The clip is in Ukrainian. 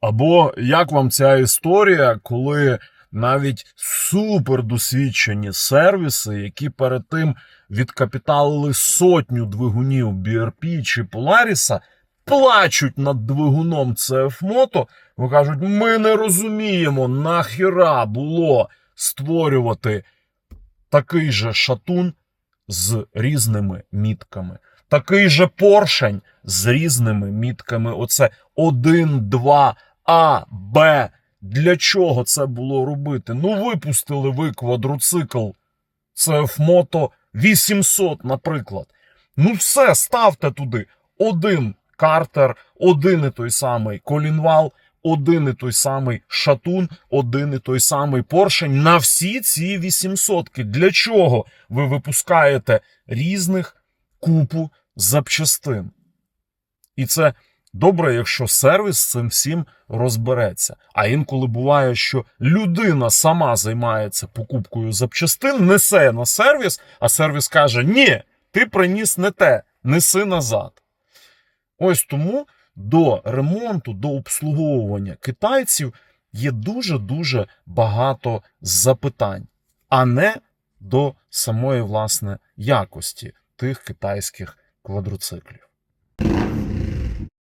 Або як вам ця історія, коли навіть супердосвідчені сервіси, які перед тим відкапіталили сотню двигунів BRP чи Polaris, плачуть над двигуном CF Moto, бо кажуть, ми не розуміємо, нахіра було створювати такий же шатун з різними мітками. Такий же поршень з різними мітками. Оце 1, 2, А, Б. Для чого це було робити? Ну, випустили ви квадроцикл CF Moto 800, наприклад. Ну, все, ставте туди один картер, один і той самий колінвал, один і той самий шатун, один і той самий поршень на всі ці 800. Для чого ви випускаєте різних купу запчастин? І це добре, якщо сервіс з цим всім розбереться. А інколи буває, що людина сама займається покупкою запчастин, несе на сервіс, а сервіс каже: Ні, ти приніс не те, неси назад. Ось тому до ремонту, до обслуговування китайців є дуже-дуже багато запитань, а не до самої власне якості тих китайських квадроциклів.